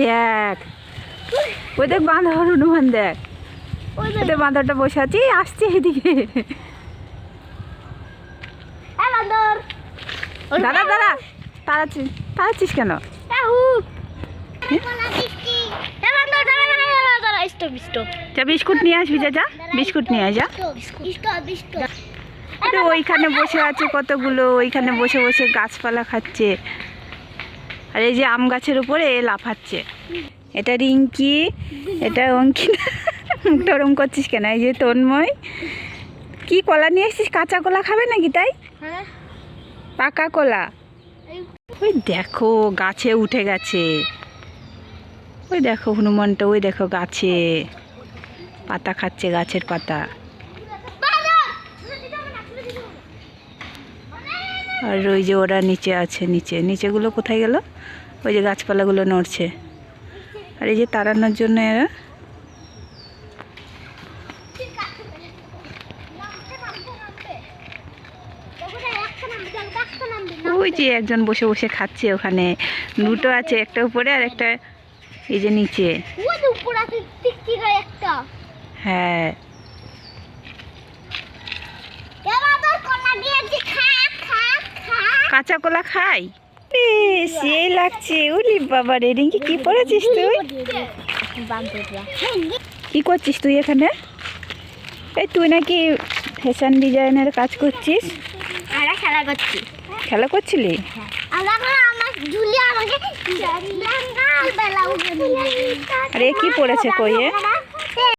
দেখ। ওই দেখ বাঁধা হনুমান দেখ। ওদের বাঁদরটা বসে আছে আসছে এদিকে। দাদা দাদা তাড়াচ্ছিস তাড়াচ্ছিস কেন? যা বিস্কুট নিয়ে আসবি যা যা। বিস্কুট নিয়ে আয় যা। ওইখানে বসে আছে কতগুলো ওইখানে বসে বসে গাছপালা খাচ্ছে। আর এই যে আম গাছের উপরে এ লাফাচ্ছে। এটা রিঙ্কি এটা মুখটা ওরম করছিস কেন? এই যে তন্ময়। কি কলা নিয়ে এসেছিস কাঁচা কলা খাবে নাকি তাই? পাকা কলা। ওই দেখো গাছে উঠে গেছে। ওই দেখো হনুমানটা ওই দেখো গাছে। পাতা খাচ্ছে গাছের পাতা। আর ওই যে ওরা নিচে আছে নিচে। নিচেগুলো কোথায় গেল? ওই যে গাছপালাগুলো নড়ছে। আর এই যে তাড়ানোর জন্য এরা ওই যে একজন বসে বসে খাচ্ছে ওখানে। দুটো আছে একটা উপরে আর একটা এই যে নিচে। হ্যাঁ। কাঁচা কলা খাই? এ, সেই লাগছে উলি বাবা রে রিঙ্কি কি পড়েছিস তুই? কি করছিস তুই এখানে? এই তুই নাকি ফ্যাশন ডিজাইনের কাজ করছিস? আমরা খেলা করছি। খেলা করছিলি? আর উঠে আর এ কি পড়েছে কইয়ে?